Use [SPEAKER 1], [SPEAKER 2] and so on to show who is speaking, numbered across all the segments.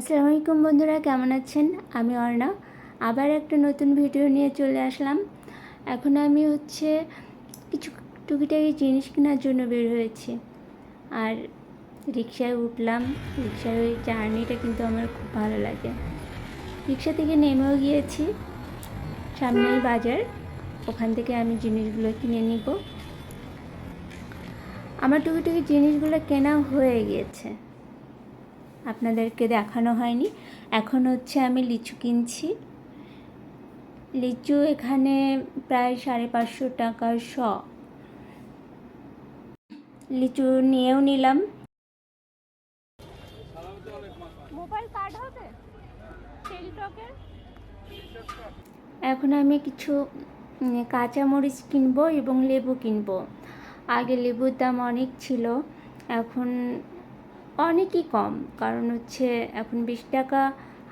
[SPEAKER 1] আসসালামু আলাইকুম বন্ধুরা, কেমন আছেন? আমি অর্ণা। আবার একটা নতুন ভিডিও নিয়ে চলে আসলাম। এখন আমি হচ্ছে কিছু টুকিটাকি জিনিস কেনার জন্য বের হয়েছি। আর রিক্সায় উঠলাম। রিক্সার ওই জার্নিটা কিন্তু আমার খুব ভালো লাগে। রিক্সা থেকে নেমেও গিয়েছি। সামনেই বাজার। ওখান থেকে আমি জিনিসগুলো কিনে নিব। আমার টুকিটুকি জিনিসগুলো কেনা হয়ে গিয়েছে। আপনাদেরকে দেখানো হয়নি। এখন হচ্ছে আমি লিচু কিনছি। লিচু এখানে প্রায় সাড়ে পাঁচশো টাকার শ। লিচু নিয়েও নিলাম।
[SPEAKER 2] মোবাইল কার্ড হবে?
[SPEAKER 1] এখন আমি কিছু কাঁচামরিচ কিনবো এবং লেবু কিনবো। আগে লেবুর দাম অনেক ছিল। এখন অনেকই কম। কারণ হচ্ছে এখন বিশ টাকা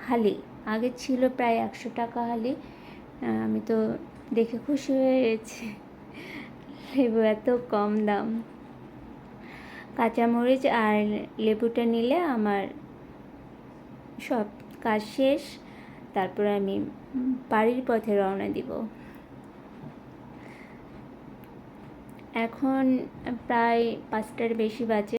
[SPEAKER 1] হালি। আগে ছিল প্রায় একশো টাকা হালি। আমি তো দেখে খুশি হয়ে গেছি। লেবু এত কম দাম। কাঁচামরিচ আর লেবুটা নিলে আমার সব কাজ শেষ। তারপর আমি বাড়ির পথে রওনা দিব। এখন প্রায় পাঁচটার বেশি বাজে।